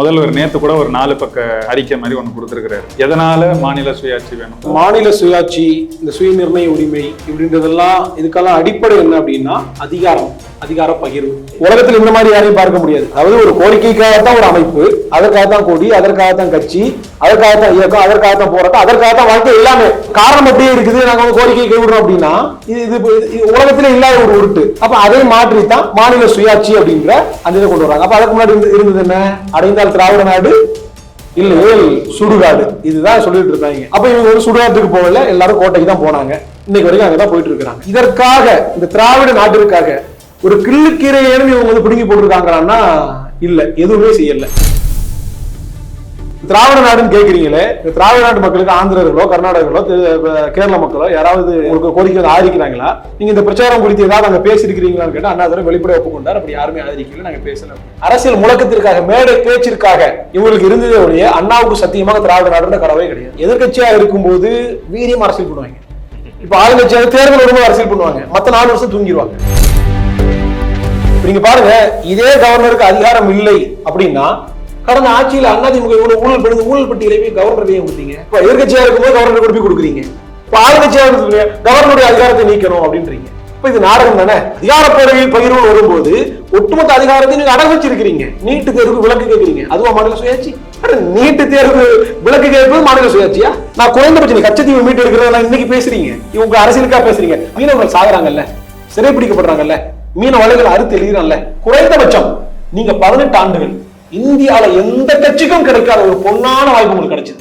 முதல்வர் நேற்று கூட ஒரு நாலு பக்க அறிக்கை மாதிரி ஒன்று கொடுத்துருக்கிறாரு. எதனால மாநில சுயாட்சி வேணும்? மாநில சுயாட்சி இந்த சுய நிர்ணய உரிமை இப்படின்றதெல்லாம் இதுக்கெல்லாம் அடிப்படை என்ன அப்படின்னா அதிகாரம். அதிகார பகிர்வு. உலகத்தில் இந்த மாதிரி யாரையும் பார்க்க முடியாது. அதாவது ஒரு கோரிக்கைக்காகத்தான் ஒரு அமைப்பு அதற்காகத்தான் கொடி அதற்காகத்தான் கட்சி அதற்காகத்தான் இயக்கம் அதற்காகத்தான் போராட்டம் அதற்காகத்தான் வாழ்க்கை எல்லாமே. காரணம் அப்படியே இருக்குது. நாங்க வந்து கோரிக்கை கைவிடுறோம் அப்படின்னா இது இது உலகத்திலே இல்லாத ஒரு உருட்டு. அப்ப அதை மாற்றித்தான் மாநில சுயாட்சி அப்படின்ற அந்த இதை கொண்டு வராங்க. அப்ப அதுக்கு முன்னாடி இருந்து- இருந்தது என்ன? அடைந்தால் திராவிட நாடு இல்லையேல் சுடுகாடு. இதுதான் சொல்லிட்டு இருந்தாங்க. அப்ப இவங்க ஒரு சுடுகாட்டுக்கு போகல. எல்லாரும் கோட்டைக்கு தான் போனாங்க. இன்னைக்கு வரைக்கும் அங்கதான் போயிட்டு இருக்கிறாங்க. இதற்காக இந்த திராவிட நாட்டிற்காக ஒரு கிள்ளுக்கீரையேன்னு இவங்க வந்து பிடுங்கி போட்டிருக்காங்களான்னா இல்ல எதுவுமே செய்யல. திராவிட நாடுன்னு கேக்குறீங்களே திராவிட நாட்டு மக்களுக்கு ஆந்திரர்களோ கர்நாடகர்களோ கேரள மக்களோ யாராவது உங்களுக்கு கோரிக்கை வந்து ஆதரிக்கிறாங்களா? நீங்க இந்த பிரச்சாரம் குறித்து ஏதாவது நாங்க பேசியிருக்கிறீங்களான்னு கேட்டா அண்ணாதுரை வெளிப்படையா ஒப்புக்கொண்டார் அப்படி யாருமே ஆதரிக்கல நாங்க பேசல. அரசியல் முழக்கத்திற்காக மேடை பேச்சிற்காக இவங்களுக்கு இருந்ததே ஒழிய அண்ணாவுக்கு சத்தியமாக திராவிட நாடுன்ற கடவே கிடையாது. எதிர்க்கட்சியா இருக்கும்போது வீரியம் அரசியல் பண்ணுவாங்க. இப்ப ஆளுங்கட்சியாக தேர்தல் வரும்போது அரசியல் பண்ணுவாங்க. மத்த நாலு வருஷம் தூங்கிடுவாங்க நீங்க பாருங்க இதே கவர்னருக்கு அதிகாரம் இல்லை அப்படின்னா கடந்த ஆட்சியில் அதிமுக இவ்வளவு ஊழல் பண்ணி ஊழல் பட்டியலை போய் கவர்னர் ஏன் கொடுத்தீங்க இப்ப எதிர்கட்சியா இருக்கும்போது கவர்னர் கொடுப்பி கொடுக்குறீங்க. இப்ப ஆளுங்கட்சியா இருக்கு கவர்னருடைய அதிகாரத்தை நீக்கணும் அப்படின்றீங்க. இப்ப இது நாடகம் தானே? அதிகார பகிர்வு வரும்போது ஒட்டுமொத்த அதிகாரத்தை நீங்க அடகு வச்சிருக்கிறீங்க. நீட்டு தேர்வுக்கு விலக்கு கேட்கறீங்க. அதுவா மாநில சுயாட்சி? நீட்டு தேர்வு விலக்கு கேட்பது மாநில சுயாட்சியா? நான் குறைந்தபட்சம் கச்சத்தீவு மீட்டு எடுக்கிறத இன்னைக்கு பேசுறீங்க. இவங்க அரசியலுக்கா பேசுறீங்க. மீனவர்கள் சாகுறாங்கல்ல. சிறைப்பிடிக்கப்படுறாங்கல்ல. மீன வலைகள் அறுத்து எழுதினான்ல குறைந்தபட்சம் நீங்க பதினெட்டு ஆண்டுகள் இந்தியால எந்த கட்சிக்கும் கிடைக்காத ஒரு பொன்னான வாய்ப்பு உங்களுக்கு கிடைச்சது.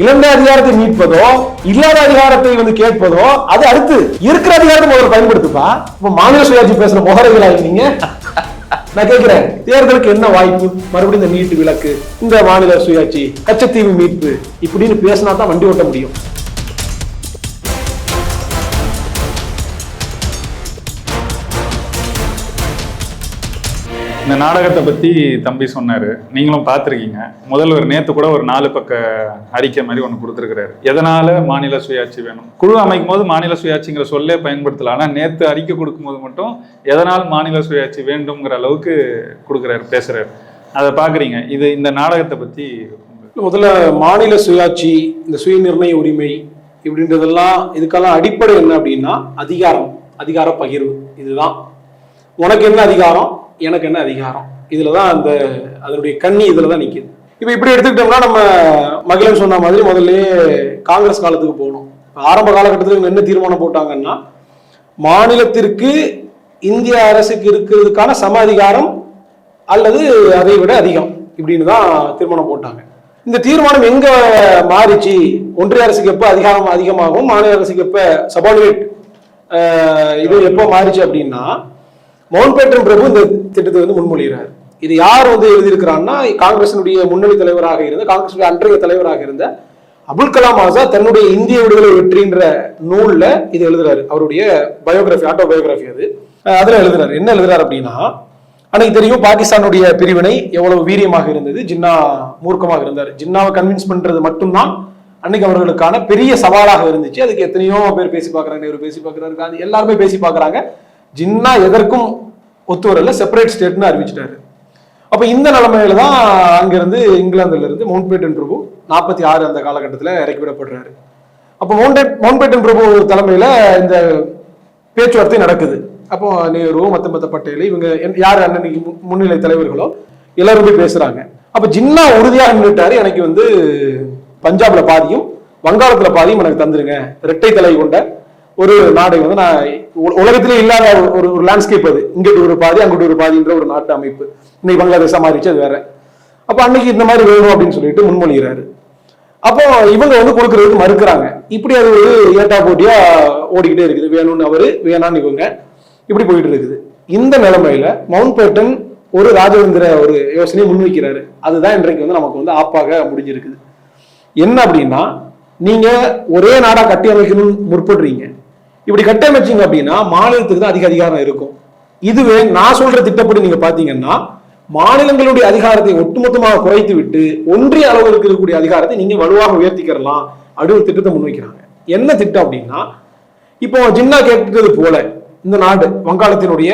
இழந்த அதிகாரத்தை மீட்பதோ இல்லாத அதிகாரத்தை வந்து கேட்பதோ அது அடுத்து இருக்கிற அதிகாரத்தை முதல்ல பயன்படுத்துப்பா. இப்ப மாநில சுயாட்சி பேசுற முகரைகளா நீங்க நான் கேட்கிறேன் தேர்தலுக்கு என்ன வாய்ப்பு? மறுபடியும் இந்த நீட்டு விலக்கு இந்த மாநில சுயாட்சி கச்சத்தீவு மீட்பு இப்படின்னு பேசினா தான் வண்டி ஓட்ட முடியும். இந்த நாடகத்தை பத்தி தம்பி சொன்னாரு. நீங்களும் பார்த்துருக்கீங்க. முதல்வர் நேத்து கூட ஒரு நாலு பக்க அறிக்கை மாதிரி ஒன்று கொடுத்துருக்கிறாரு. எதனால மாநில சுயாட்சி வேணும்? குழு அமைக்கும் போது மாநில சுயாட்சிங்கிற சொல்லே பயன்படுத்தலாம் ஆனா நேத்து அறிக்கை கொடுக்கும்போது மட்டும் எதனால் மாநில சுயாட்சி வேண்டும்ங்கிற அளவுக்கு கொடுக்குறாரு பேசுறாரு. அதை பாக்குறீங்க இது இந்த நாடகத்தை பத்தி முதல்ல மாநில சுயாட்சி இந்த சுய நிர்ணய உரிமை இப்படின்றதெல்லாம் இதுக்கெல்லாம் அடிப்படை என்ன அப்படின்னா அதிகாரம் அதிகார பகிர்வு. இதுதான். உனக்கு என்ன அதிகாரம்? எனக்கு என்ன அதிகாரம்? இதில் தான் அந்த அதனுடைய கண்ணி இதில் தான் நிற்குது இப்போ இப்படி எடுத்துக்கிட்டோம்னா நம்ம மகிழன் சொன்ன மாதிரி முதல்லயே காங்கிரஸ் காலத்துக்கு போகணும். ஆரம்ப காலகட்டத்தில் இவங்க என்ன தீர்மானம் போட்டாங்கன்னா மாநிலத்திற்கு இந்திய அரசுக்கு இருக்கிறதுக்கான சம அதிகாரம் அல்லது அதை விட அதிகம் இப்படின்னு தான் தீர்மானம் போட்டாங்க. இந்த தீர்மானம் எங்க மாறிச்சு? ஒன்றிய அரசுக்கு எப்போ அதிகாரம் அதிகமாகும்? மாநில அரசுக்கு எப்போ சபார்டினேட் இது எப்போ மாறிச்சு அப்படின்னா மவுண்ட் பேட்டன் பிரபு இந்த திட்டத்தை வந்து முன்மொழிகிறார். இது யார் வந்து எழுதியிருக்கிறான்னா காங்கிரசினுடைய முன்னணி தலைவராக இருந்த காங்கிரசுடைய அன்றைய தலைவராக இருந்த அபுல் கலாம் ஆசாத் தன்னுடைய இந்திய விடுதலை வெற்றின்ற நூல்ல இது எழுதுறாரு. அவருடைய பயோகிராஃபி ஆட்டோ பயோகிராஃபி அது அதுல எழுதுறாரு. என்ன எழுதுறாரு அப்படின்னா அன்னைக்கு தெரியும் பாகிஸ்தானுடைய பிரிவினை எவ்வளவு வீரியமாக இருந்தது? ஜின்னா மூர்க்கமாக இருந்தார். ஜின்னாவை கன்வின்ஸ் பண்றது மட்டும்தான் அன்னைக்கு அவர்களுக்கான பெரிய சவாலாக இருந்துச்சு. அதுக்கு எத்தனையோ பேர் பேசி பாக்குறாங்க இவர் பேசி பாக்குறாரு காந்தி எல்லாருமே பேசி பார்க்கறாங்க. ஜின்னா எதற்கும் ஒத்து வரல செப்பரேட் ஸ்டேட்னு அறிவிச்சிட்டாரு. அப்போ இந்த நிலைமையில தான் அங்கிருந்து இங்கிலாந்துல இருந்து மவுண்ட் பேட்டன் பிரபு நாற்பத்தி ஆறு அந்த காலகட்டத்தில் இறக்கி விடப்படுறாரு. அப்போ மவுண்டே மவுண்ட் பேட்டன் பிரபு தலைமையில இந்த பேச்சுவார்த்தை நடக்குது. அப்போ நேரு மத்த மத்த பட்டேல் இவங்க என்- யார் அன்னன்னைக்கு மு- முன்னிலை தலைவர்களோ எல்லாரும் போய் பேசுறாங்க. அப்போ ஜின்னா உறுதியாக நின்றுட்டாரு எனக்கு வந்து பஞ்சாப்ல பாதியும் வங்காளத்துல பாதியும் எனக்கு தந்துருங்க. இரட்டை தலை கொண்ட ஒரு நாடை வந்து நான் உ- உலகத்திலே இல்லாத ஒரு- ஒரு லேண்ட்ஸ்கேப் அது. இங்கிட்டு ஒரு பாதி அங்கிட்டு ஒரு பாதின்ற ஒரு நாட்டு அமைப்பு. இன்னைக்கு பங்களாதேஷா மாறிச்சு அது வேற. அப்போ அன்னைக்கு இந்த மாதிரி வேணும் அப்படின்னு சொல்லிட்டு முன்மொழிகிறாரு. அப்போ இவங்க வந்து கொடுக்கறதுக்கு மறுக்கிறாங்க. இப்படி அது ஒரு ஏட்டா போட்டியா ஓடிக்கிட்டே இருக்குது. வேணும்னு அவரு வேணான்னு இவங்க இப்படி போயிட்டு இருக்குது. இந்த நிலைமையில மவுண்ட் பேட்டன் ஒரு ராஜவேந்திர ஒரு யோசனையை முன்வைக்கிறாரு. அதுதான் இன்றைக்கு வந்து நமக்கு வந்து ஆப்பாக முடிஞ்சிருக்குது. என்ன அப்படின்னா நீங்க ஒரே நாடா கட்டி அமைக்கணும்னு முற்படுறீங்க. இப்படி கட்டமைச்சீங்க அப்படின்னா மாநிலத்துக்கு தான் அதிக அதிகாரம் இருக்கும். இதுவே நான் சொல்ற திட்டப்படி நீங்க பாத்தீங்கன்னா மாநிலங்களுடைய அதிகாரத்தை ஒட்டுமொத்தமாக குறைத்து விட்டு ஒன்றிய அளவில் இருக்கக்கூடிய அதிகாரத்தை நீங்க வலுவாக உயர்த்திக்கிறலாம் அப்படி ஒரு திட்டத்தை முன்வைக்கிறாங்க. என்ன திட்டம் அப்படின்னா இப்போ ஜின்னா கேட்டது போல இந்த நாடு வங்காளத்தினுடைய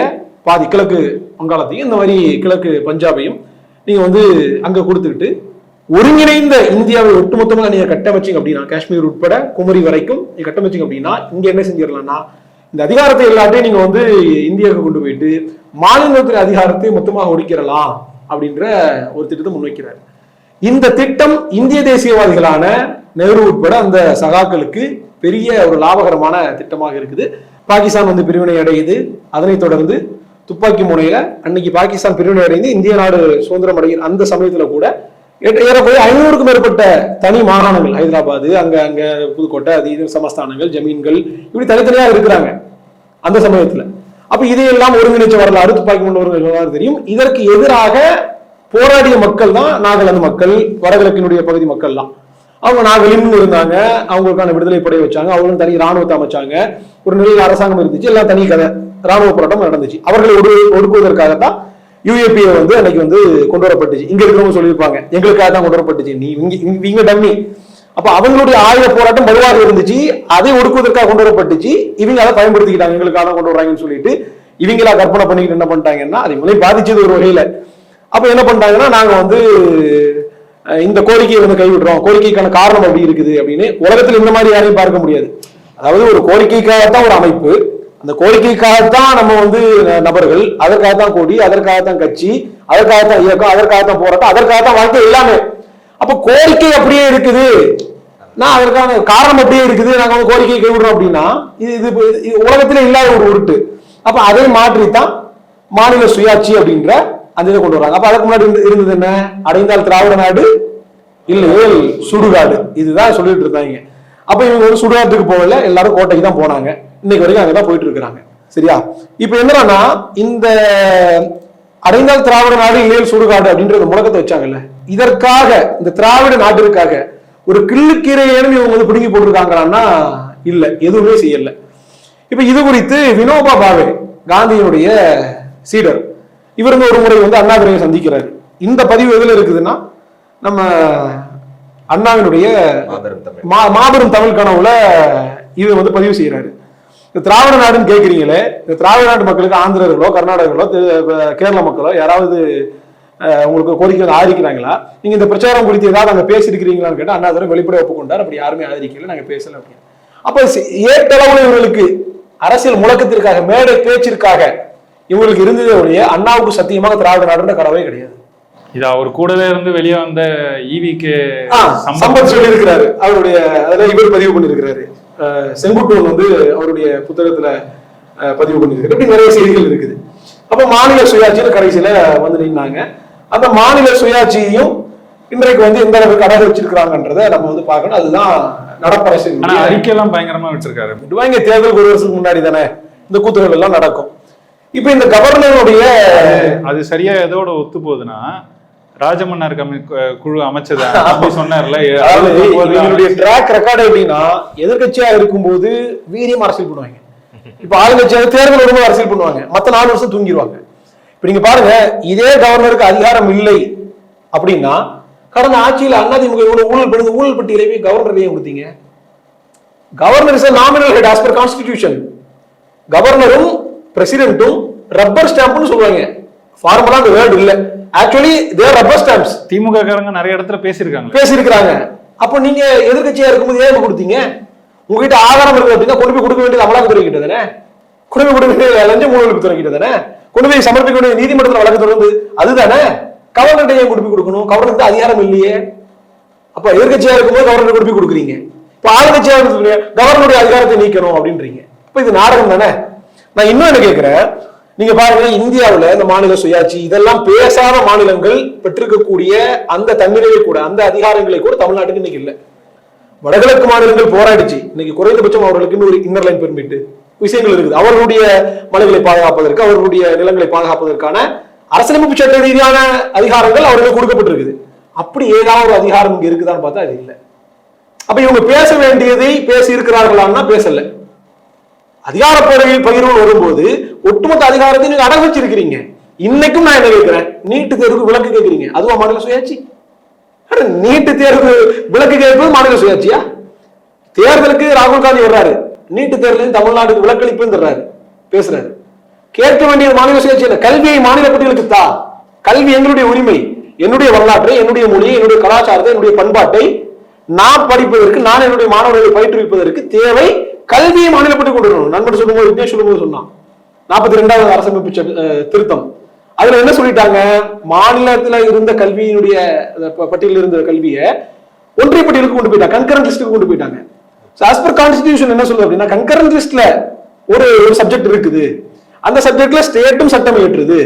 பாதி கிழக்கு வங்காளத்தையும் இந்த மாதிரி கிழக்கு பஞ்சாபையும் நீங்க வந்து அங்க கொடுத்துக்கிட்டு ஒருங்கிணைந்த இந்தியாவை ஒட்டுமொத்தமாக நீங்க கட்டமைச்சிங்க அப்படின்னா காஷ்மீர் உட்பட குமரி வரைக்கும் நீங்க கட்டமைச்சிங்க அப்படின்னா இங்க என்ன செஞ்சிடலாம்னா இந்த அதிகாரத்தை எல்லாத்தையும் நீங்க வந்து இந்தியாவுக்கு கொண்டு போயிட்டு மாநிலத்தின் அதிகாரத்தை மொத்தமாக ஒழிக்கிறலாம் அப்படின்ற ஒரு திட்டத்தை முன்வைக்கிறார். இந்த திட்டம் இந்திய தேசியவாதிகளான நெஹ்ரு உட்பட அந்த சகாக்களுக்கு பெரிய ஒரு லாபகரமான திட்டமாக இருக்குது. பாகிஸ்தான் வந்து பிரிவினை அடையுது. அதனைத் தொடர்ந்து துப்பாக்கி முனையில அன்னைக்கு பாகிஸ்தான் பிரிவினை அடைந்து இந்திய நாடு சுதந்திரம் அடைகிற அந்த சமயத்துல கூட ஏறக்குறைய ஐநூறுக்கும் மேற்பட்ட தனி மாகாணங்கள் ஹைதராபாத் அங்க அங்க புதுக்கோட்டை அது இது சமஸ்தானங்கள் ஜமீன்கள் இப்படி தனித்தனியா இருக்கிறாங்க அந்த சமயத்துல. அப்ப இதையெல்லாம் ஒருங்கிணைச்ச வரலாறு துப்பாக்கி முன் ஒரு வரலாறு தெரியும். இதற்கு எதிராக போராடிய மக்கள் தான் நாகாலாந்து மக்கள் வடகிழக்கினுடைய பகுதி மக்கள் தான். அவங்க நாகலின் இருந்தாங்க அவங்களுக்கான விடுதலை படை வச்சாங்க அவங்களும் தனி ராணுவத்தை அமைச்சாங்க. ஒரு நிலையில் அரசாங்கம் இருந்துச்சு எல்லாம் தனி கதை. ராணுவ போராட்டம் நடந்துச்சு. அவர்களை ஒடு ஒடுக்குவதற்காகத்தான் யூஏபிஏ வந்து அன்னைக்கு வந்து கொண்டு வரப்பட்டுச்சு. இங்க இருக்கிறவங்க சொல்லியிருப்பாங்க எங்களுக்காக தான் கொண்டு வரப்பட்டுச்சு. நீ இங்க இங்க- டம்மி. அப்ப அவங்களுடைய ஆயுத போராட்டம் வலுவாக இருந்துச்சு. அதை ஒடுக்குவதற்காக கொண்டு வரப்பட்டுச்சு. இவங்க அதை பயன்படுத்திக்கிட்டாங்க. எங்களுக்காக தான் கொண்டு வராங்கன்னு சொல்லிட்டு இவங்களா கற்பனை பண்ணிக்கிட்டு என்ன பண்ணிட்டாங்கன்னா அதை முதலே பாதிச்சது ஒரு வகையில. அப்ப என்ன பண்ணிட்டாங்கன்னா நாங்க வந்து இந்த கோரிக்கையை வந்து கைவிடுறோம். கோரிக்கைக்கான காரணம் அப்படி இருக்குது அப்படின்னு உலகத்தில் இந்த மாதிரி யாரையும் பார்க்க முடியாது. அதாவது ஒரு கோரிக்கைக்காகத்தான் ஒரு அமைப்பு அந்த கோரிக்கைக்காகத்தான் நம்ம வந்து நபர்கள் அதற்காகத்தான் கொடி அதற்காகத்தான் கட்சி அதற்காகத்தான் இயக்கம் அதற்காகத்தான் போராட்டம் அதற்காகத்தான் வாழ்க்கை எல்லாமே. அப்ப கோரிக்கை அப்படியே இருக்குது. நான் அதற்கான காரணம் அப்படியே இருக்குது. நாங்கள் வந்து கோரிக்கையை கைவிடுறோம் அப்படின்னா இது இது இது இல்லாத ஒரு உருட்டு. அப்ப அதை மாற்றித்தான் மாநில சுயாட்சி அப்படின்ற அந்த இதை கொண்டு வராங்க. அப்ப அதுக்கு முன்னாடி இருந்து- இருந்தது என்ன? அடைந்தால் திராவிட நாடு இல்லையே சுடுகாடு. இதுதான் சொல்லிட்டு இருந்தாங்க. அப்ப இவங்க வந்து சுடுகாட்டுக்கு போகல. எல்லாரும் கோட்டைக்கு தான் போனாங்க. இன்னைக்கு வரைக்கும் அங்கதான் போயிட்டு இருக்கிறாங்க. சரியா? இப்ப என்னன்னா இந்த அடைந்தால் திராவிட நாடு இல்லையில் சுடுகாடு அப்படின்ற ஒரு முழக்கத்தை வச்சாங்கல்ல? இதற்காக இந்த திராவிட நாட்டிற்காக ஒரு கிள்ளுக்கீரையேனும் இவங்க வந்து பிடுங்கி போட்டிருக்காங்களான்னா இல்ல எதுவுமே செய்யல. இப்ப இது குறித்து வினோபா பாவே காந்தியினுடைய சீடர் இவர் வந்து ஒரு முறை வந்து அண்ணாதுரையை சந்திக்கிறாரு. இந்த பதிவு எதுல இருக்குதுன்னா நம்ம அண்ணாவினுடைய மாபெரும் தமிழ். மா- மாபெரும் தமிழ் கனவுல இது வந்து பதிவு செய்யறாரு இந்த திராவிட நாடுன்னு கேக்குறீங்களே இந்த திராவிட நாட்டு மக்களுக்கு ஆந்திரர்களோ கர்நாடகர்களோ கேரள மக்களோ யாராவது உங்களுக்கு கோரிக்கை வந்து ஆதரிக்கிறாங்களா? நீங்க இந்த பிரச்சாரம் குறித்து ஏதாவது அங்க பேசியிருக்கிறீங்களான்னு கேட்டா அண்ணாதுரை வெளிப்படை ஒப்புக்கொண்டார். அப்படி யாருமே ஆதரிக்கல நாங்க பேசல அப்படின்னு. அப்ப ஏட்டளவுல இவர்களுக்கு அரசியல் முழக்கத்திற்காக மேடை பேச்சிற்காக இவங்களுக்கு இருந்ததே ஒழிய அண்ணாவுக்கு சத்தியமாக திராவிட நாடுன்ற கனவே கிடையாது. இது அவர் கூடவே இருந்து வெளியே வந்த ஈவிக்கு ஆ, சம்பத் சொல்லி இருக்கிறாரு அவருடைய அதுல இவர் பதிவு பண்ணியிருக்கிறாரு. அஹ், செங்குட்டுவன் வந்து அவருடைய புத்தகத்துல பதிவு பண்ணியிருக்காரு. இப்படி நிறைய செய்திகள் இருக்குது. அப்ப மாநில சுயாட்சியில கடைசியில வந்து நின்னாங்க. அந்த மாநில சுயாட்சியையும் இன்றைக்கு வந்து எந்த அளவுக்கு அடகு வச்சிருக்கிறாங்கன்றத நம்ம வந்து பார்க்கணும். அதுதான் நடப்பரசு ஆனா அறிக்கையெல்லாம் பயங்கரமா விட்டுருக்காரு விடுவாங்க தேர்தல் ஒரு வருஷத்துக்கு முன்னாடி தானே இந்த கூத்துகள் எல்லாம் நடக்கும். இப்ப இந்த கவர்னருடைய அது சரியா எதோட ஒத்து போகுதுன்னா ராஜமன்னார் கமி கு- குழு அமைச்சது சொன்னார்ல. இவங்களுடைய ட்ராக் ரெக்கார்டு எப்படின்னா எதிர்கட்சியா இருக்கும்போது வீரியம் அரசியல் பண்ணுவாங்க. இப்ப ஆளுங்கட்சியாக தேர்தல் வரும்போது அரசியல் பண்ணுவாங்க. மத்த நாலு வருஷம் தூங்கிடுவாங்க இப்ப நீங்க பாருங்க இதே கவர்னருக்கு அதிகாரம் இல்லை அப்படின்னா கடந்த ஆட்சியில் அதிமுக இவ்வளவு ஊழல் பண்ணி ஊழல் பட்டியலை போய் கவர்னர் ஏன் கொடுத்தீங்க governor is nominal head as per constitution கவர்னரும் பிரசிடென்ட்டும் ரப்பர் ஸ்டாம்ப்னு சொல்லுவாங்க. ஃபார்மலா அந்த வேர்டு இல்ல. Actually they're rubber stamps DMK காரங்க நிறைய இடத்துல பேசியிருக்காங்க. பேசியிருக்கிறாங்க. அப்போ நீங்க எதிர்க்கட்சியா இருக்கும்போது ஏன் கொடுத்தீங்க? உங்ககிட்ட ஆதாரம் இருக்கு அப்படின்னா கொண்டு போய் கொடுக்க வேண்டியது அமலாக்கத்துறை கிட்ட தானே? கொண்டு போய் கொடுக்க வேண்டியது லஞ்ச ஊழல் துறை கிட்ட தானே? கொண்டு போய் சமர்ப்பிக்க வேண்டிய நீதிமன்றத்தில் வழக்கு தொடர்ந்து அதுதானே கவர்னர்கிட்ட ஏன் கொண்டு போய் கொடுக்கணும்? கவர்னருக்கு அதிகாரம் இல்லையே. அப்ப எதிர்க்கட்சியா இருக்கும்போது கவர்னர் கொண்டு போய் கொடுக்குறீங்க. இப்ப ஆளுங்கட்சியா இருக்கு கவர்னருடைய அதிகாரத்தை நீக்கணும் அப்படின்றீங்க. இப்ப இது நாடகம் தானே? நான் இன்னும் என்ன கேட்கிறேன்? நீங்க பாருங்க இந்தியாவுல இந்த மாநில சுயாட்சி இதெல்லாம் பேசாத மாநிலங்கள் பெற்றிருக்கக்கூடிய அந்த தன்மையை கூட அந்த அதிகாரங்களை கூட தமிழ்நாட்டுக்கு இன்னைக்கு இல்லை. வடகிழக்கு மாநிலங்கள் போராடிச்சு. இன்னைக்கு குறைந்தபட்சம் அவர்களுக்கு ஒரு இன்னர் லைன் பெர்மிட் விஷயங்கள் இருக்குது. அவர்களுடைய மலைகளை பாதுகாப்பதற்கு அவர்களுடைய நிலங்களை பாதுகாப்பதற்கான அரசியலமைப்பு சட்ட ரீதியான அதிகாரங்கள் அவர்களுக்கு கொடுக்கப்பட்டிருக்குது. அப்படி ஏதாவது ஒரு அதிகாரம் இங்க இருக்குதான்னு பார்த்தா அது இல்லை. அப்ப இவங்க பேச வேண்டியதை பேசி இருக்கிறார்களான்னா பேசல. அதிகாரப்பேரவையில் பகிர்வு வரும்போது ஒட்டுமொத்த அதிகாரத்தை நீங்க அடகு வச்சிருக்கிறீங்க. இன்னைக்கும் நான் என்ன கேட்கிறேன்? நீட்டு தேர்வுக்கு விளக்கு கேட்கிறீங்க. அதுவா மாநில சுயாட்சி? நீட்டு தேர்வு விளக்கு கேட்பது மாநில சுயாட்சியா? தேர்தலுக்கு ராகுல் காந்தி வர்றாரு. நீட்டு தேர்தலில் தமிழ்நாட்டுக்கு விளக்களிப்புன்னு தர்றாரு. பேசுறாரு. கேட்க வேண்டிய மாநில சுயாட்சி என்ன? கல்வியை மாநில பட்டியலுக்கு தா. கல்வி எங்களுடைய உரிமை. என்னுடைய வரலாற்றை என்னுடைய மொழியை என்னுடைய கலாச்சாரத்தை என்னுடைய பண்பாட்டை நான் படிப்பதற்கு நான் என்னுடைய மாணவர்களை பயிற்றுவிப்பதற்கு தேவை கல்வியை மாநிலப்பட்டு கொண்டு வரணும். நண்பர் சொல்லும்போது விக்னேஷ் சொல்லும்போது சொன்னான். நாற்பத்தி ரெண்டாவது அரசமைப்பு திருத்தம். அதுல என்ன சொல்லிட்டாங்க? மாநிலத்துல இருந்த கல்வியினுடைய பட்டியலில் இருந்த கல்வியை ஒன்றிய பட்டியலுக்கு கொண்டு போயிட்டாங்க. கன்கரண்ட் லிஸ்ட்டுக்கு கொண்டு போயிட்டாங்க. ஆஸ் பர் கான்ஸ்டிடியூஷன் என்ன சொல்லுது அப்படின்னா கன்கரண்ட் லிஸ்ட்ல ஒரு ஒரு சப்ஜெக்ட் இருக்குது. அந்த சப்ஜெக்ட்ல ஸ்டேட்டும் சட்டம் ஏற்றுது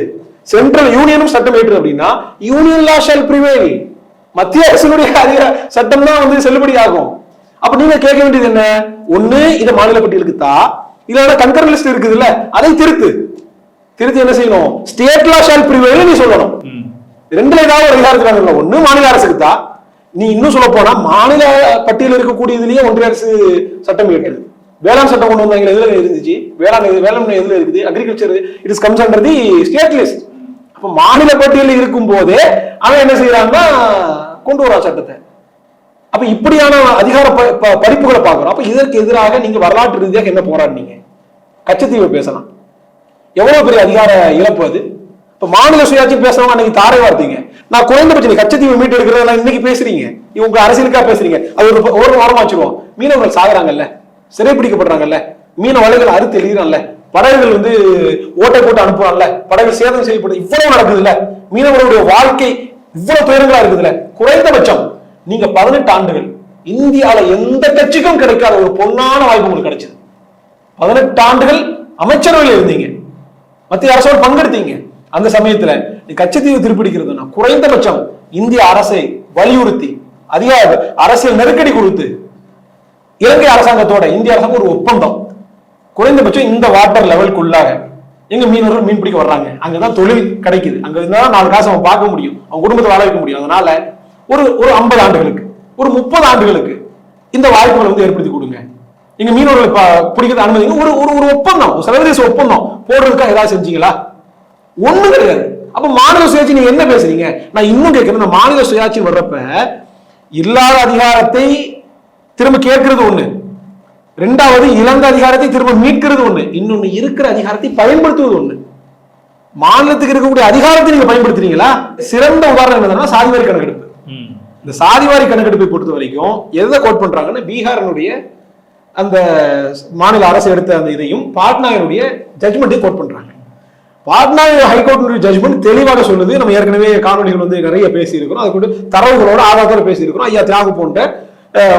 சென்ட்ரல் யூனியனும் சட்டம் ஏற்றுது அப்படின்னா யூனியன் லா ஷால் ப்ரிவேல் மத்திய அரசினுடைய அதிக சட்டம் தான் வந்து செல்லுபடி ஆகும் அப்ப நீங்க கேட்க வேண்டியது என்ன? ஒண்ணு இதை மாநில பட்டியலுக்கு தான் இல்லைன்னா கன்கரண்ட் லிஸ்ட் இருக்குதுல்ல அதை திருத்து. திருத்தி என்ன செய்யணும்? ஸ்டேட் லா ஷால் ப்ரிவேல் நீ சொல்லணும். ரெண்டுல ஏதாவது ஒரு அதிகாரத்துக்கான ஒண்ணு மாநில அரசுக்கு தான் நீ இன்னும் சொல்ல போனா மாநில பட்டியலில் இருக்கக்கூடியதுலயே ஒன்றிய அரசு சட்டம் ஏற்றுது வேளாண் சட்டம் கொண்டு வந்தாங்க எதுல இருந்துச்சு? வேளாண் வேளாண்மை எதுல இருக்குது agriculture it is comes under the state list அப்ப மாநில பட்டியலில் இருக்கும் போதே அவன் என்ன செய்யறான்னா கொண்டு வரா சட்டத்தை. அப்ப இப்படியான அதிகார படிப்புகளை பார்க்கிறோம் அப்ப இதற்கு எதிராக நீங்க வரலாற்று ரீதியாக என்ன போராடினீங்க? கச்சத்தீவை பேசலாம். எவ்வளவு பெரிய அதிகார இழப்பு அது? இப்ப மாநில சுயாட்சி பேசுறவங்க அன்னைக்கு தாரை வார்த்தைங்க. நான் குறைந்தபட்சம் நீ கச்சத்தீவை மீட்டு எடுக்கிறத இன்னைக்கு பேசுறீங்க. இவங்க உங்க அரசியலுக்கா பேசுறீங்க. அது ஒரு ஒரு வாரம் வச்சிருவோம் மீனவர்கள் சாகுறாங்கல்ல? சிறைப்பிடிக்கப்படுறாங்கல்ல? மீன வலைகள் அறுத்து எழுகிறான்ல படகுகள் வந்து ஓட்டை போட்டு அனுப்புறாங்கல்ல? படகு சேதம் செய்யப்படும் இவ்வளவு நடக்குதுல்ல? மீனவர்களுடைய வாழ்க்கை இவ்வளவு துயரங்களா இருக்குதுல்ல? குறைந்தபட்சம் நீங்க பதினெட்டு ஆண்டுகள் இந்தியாவில எந்த கட்சிக்கும் கிடைக்காத ஒரு பொன்னான வாய்ப்பு உங்களுக்கு கிடைச்சது. பதினெட்டு ஆண்டுகள் அமைச்சரவையில் இருந்தீங்க. மத்திய அரசோடு பங்கெடுத்தீங்க. அந்த சமயத்துல நீ கச்சத்தீவு திருப்பிடிக்கிறதுனா குறைந்தபட்சம் இந்திய அரசை வலியுறுத்தி அதிகார அரசியல் நெருக்கடி கொடுத்து இலங்கை அரசாங்கத்தோட இந்திய அரசாங்கம் ஒரு ஒப்பந்தம். குறைந்தபட்சம் இந்த வாட்டர் லெவலுக்குள்ளாக எங்க மீனவர்கள் மீன் பிடிக்க வர்றாங்க. அங்கதான் தொழில் கிடைக்குது. அங்க இருந்தா நாலு காசு அவன் பார்க்க முடியும். அவன் குடும்பத்தை வாழ வைக்க முடியும். அதனால ஒரு ஒரு ஐம்பது ஆண்டுகளுக்கு ஒரு முப்பது ஆண்டுகளுக்கு இந்த வாய்ப்புகளை வந்து ஏற்படுத்தி கொடுங்க. எங்க மீனவர்களை பிடிக்கிறது அனுமதிங்க ஒரு ஒரு ஒரு ஒப்பந்தம். சர்வதேச ஒப்பந்தம். போடுறதுக்காக ஏதாவது செஞ்சீங்களா? ஒண்ணு கிடையாது. அப்ப மாநில சுயாட்சி நீங்க என்ன பேசுறீங்க? நான் இன்னும் கேட்கிறேன். இந்த மாநில சுயாட்சி வர்றப்ப இல்லாத அதிகாரத்தை திரும்ப கேட்கறது ஒண்ணு. ரெண்டாவது இழந்த அதிகாரத்தை திரும்ப மீட்கிறது ஒண்ணு. இன்னொன்னு இருக்கிற அதிகாரத்தை பயன்படுத்துவது ஒண்ணு. மாநிலத்துக்கு இருக்கக்கூடிய அதிகாரத்தை நீங்க பயன்படுத்துறீங்களா? சிறந்த உதாரணம் என்னதுன்னா சாதிவாரி கணக்கெடுப்பு. இந்த சாதிவாரி கணக்கெடுப்பை பொறுத்த வரைக்கும் எதை கோட் பண்றாங்கன்னா பீகாரினுடைய அந்த மாநில அரசு எடுத்த அந்த இதையும் பாட்னாவினுடைய ஜட்மெண்ட்டையும் கோட் பண்றாங்க. பாட்னா ஹைகோர்ட்டினுடைய ஜட்மெண்ட் தெளிவாக சொல்லுது. நம்ம ஏற்கனவே காணொலிகள் வந்து நிறைய பேசியிருக்கிறோம். அது கூட தரவுகளோட ஆதாரத்தோட பேசியிருக்கிறோம். ஐயா தியாகு போன்ற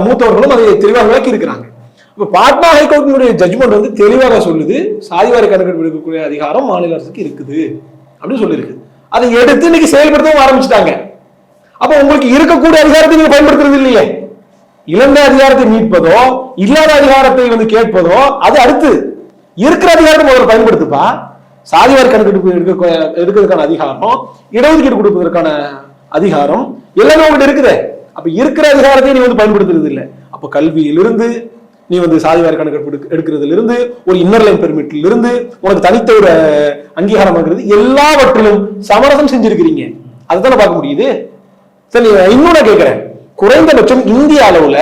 மூத்தவர்களும் அதை தெளிவாக விளக்கி இருக்கிறாங்க இப்ப பாட்னா ஹைகோர்ட்டினுடைய ஜட்மெண்ட் வந்து தெளிவாக சொல்லுது. சாதிவாரி கணக்கெடுப்பு எடுக்கக்கூடிய அதிகாரம் மாநில அரசுக்கு இருக்குது. அப்படின்னு சொல்லியிருக்கு. அதை எடுத்து இன்னைக்கு செயல்படுத்தவும் ஆரம்பிச்சிட்டாங்க. அப்ப உங்களுக்கு இருக்கக்கூடிய அதிகாரத்தை நீங்க பயன்படுத்துறது இல்லையே. இழந்த அதிகாரத்தை மீட்பதோ இல்லாத அதிகாரத்தை வந்து கேட்பதோ அது அடுத்து இருக்கிற அதிகாரத்தை முதல்ல பயன்படுத்துப்பா. சாதியார் கணக்கெடுப்பு எடுக்க எடுக்கிறதுக்கான அதிகாரம் இடஒதுக்கீடு கொடுப்பதற்கான அதிகாரம் எல்லாமே உங்கள்கிட்ட இருக்குதே. அப்ப இருக்கிற அதிகாரத்தை நீ வந்து பயன்படுத்துறது இல்லை. அப்ப கல்வியிலிருந்து நீ வந்து சாதிவாரி கணக்கெடுப்பு எடுக்கிறதுல இருந்து ஒரு இன்னர்லைன் பெர்மிட்ல இருந்து உனக்கு தனித்த ஒரு அங்கீகாரம் வாங்குறது எல்லாவற்றிலும் சமரசம் செஞ்சிருக்கிறீங்க. அதுதானே பார்க்க முடியுது? சரி இன்னும் நான் கேட்கிறேன் குறைந்தபட்சம் இந்திய அளவுல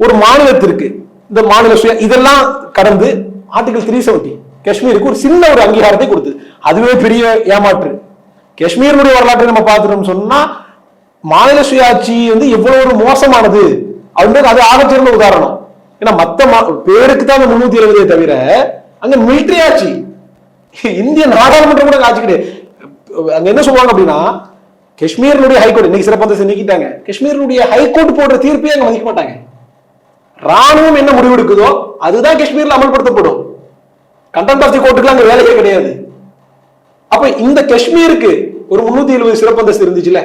ஒரு மாநிலத்திற்கு இந்த மாநில சுய இதெல்லாம் கடந்து ஆர்டிகல் த்ரீ செவன்டி காஷ்மீருக்கு ஒரு சின்ன ஒரு அங்கீகாரத்தை கொடுத்தது. அதுவே பெரிய ஏமாற்று. காஷ்மீருடைய வரலாற்றை நம்ம பார்த்துட்டோம் சொன்னா மாநில சுயாட்சி வந்து எவ்வளவு ஒரு மோசமானது அப்படின்றது அது ஆகச்சிறந்த உதாரணம். ஏன்னா மத்த மா- பேருக்கு தான் அந்த முன்னூத்தி எழுபதே தவிர அங்க மிலிட்டரி ஆட்சி இந்திய நாடாளுமன்றம் கூட ஆட்சி கிடையாது. அங்க என்ன சொல்லுவாங்க அப்படின்னா காஷ்மீர்னுடைய ஹைகோர்ட் இன்னைக்கு சிறப்பந்தத்தை நீக்கிட்டாங்க. காஷ்மீரினுடைய ஹைகோர்ட் போடுற தீர்ப்பே அங்க மதிக்க மாட்டாங்க. ராணுவம் என்ன முடிவெடுக்குதோ அதுதான் காஷ்மீர்ல அமல்படுத்தப்படும். கண்டென்ட் ஆஃப் தி கோர்ட்டுக்கு அங்க வேலையே கிடையாது. அப்ப இந்த காஷ்மீருக்கு ஒரு முன்னூத்தி எழுபது சிறப்பந்தஸ்து இருந்துச்சுல